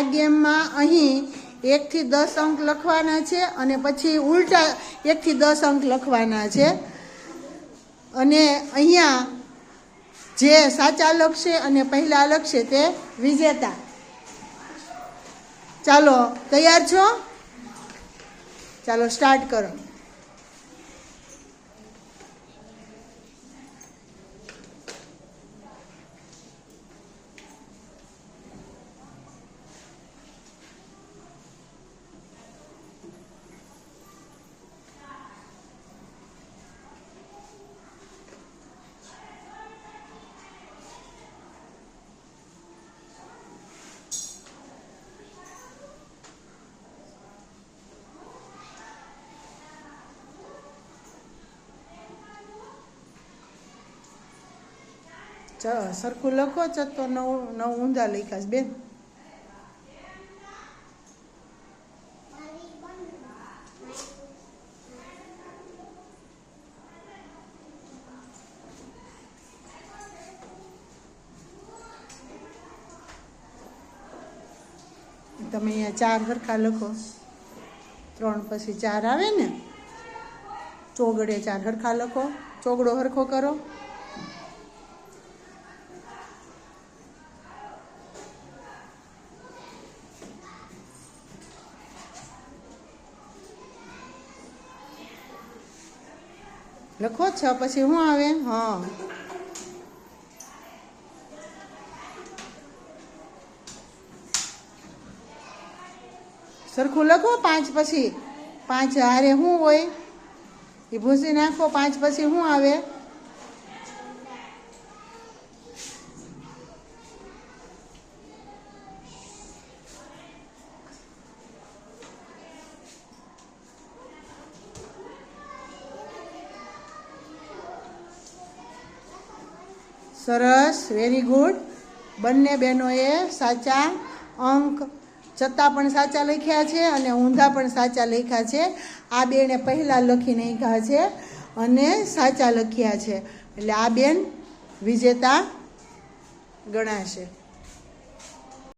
આ ગેમમાં અહીં એકથી દસ અંક લખવાના છે અને પછી ઉલટા એકથી દસ અંક લખવાના છે. અને અહીંયા જે સાચા લખશે અને પહેલાં લખશે તે વિજેતા. ચાલો, તૈયાર છો? ચાલો સ્ટાર્ટ કરો. સરખું લખો છો તો નવ નવ ઊંધા લખાશ બેન. તમે અહીંયા ચાર સરખા લખો. ત્રણ પછી ચાર આવે ને? ચોગડે ચાર સરખા લખો. ચોગડો સરખો કરો. લખો છ, પછી શું આવે? હા. સરખું લખો પાંચ પછી. પાંચ હારે શું હોય, એ ભૂસી નાખો, પાંચ પછી શું આવે? સરસ વેરી ગુડ બંને બહેનોએ સાચા અંક, છતાં પણ સાચા લખ્યા છે અને ઊંધા પણ સાચા લખ્યા છે. આ બેને પહેલાં લખી નાખ્યા છે અને સાચા લખ્યા છે. એટલે આ બેન વિજેતા ગણાશે.